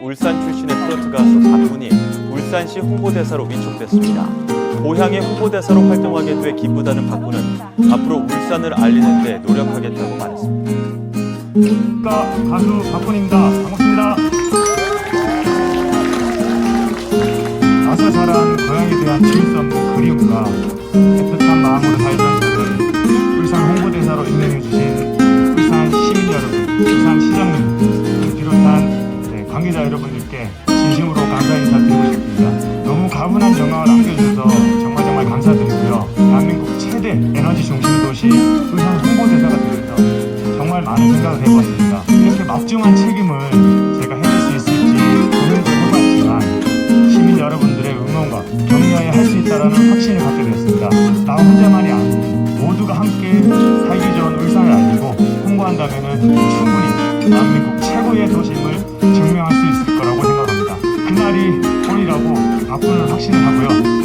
울산 출신의 트로트 가수 박군이 울산시 홍보대사로 위촉됐습니다. 고향의 홍보대사로 활동하게 돼 기쁘다는 박군은 앞으로 울산을 알리는 데 노력하겠다고 말했습니다. 가 가수 박군입니다. 반갑습니다. 아사사란 고향에 대한 수 없는 그리움과 애틋한 마음으로 살던 저를 울산 홍보대사로 임명 감사 인사드리고 싶습니다. 너무 가분한 영광을 안겨주셔서 정말 정말 감사드리고요. 대한민국 최대 에너지 중심 도시 울산 홍보대사가 되면서 정말 많은 생각을 해봤습니다. 이렇게 막중한 책임을 제가 해낼 수 있을지 고민도 해봤지만 시민 여러분들의 응원과 격려에 할 수 있다는 확신을 갖게 되었습니다. 나 혼자만이 아닌 모두가 함께 살기 좋은 울산을 알리고 홍보한다면 충분히 오리라고 바꾸는 확신을 하고요.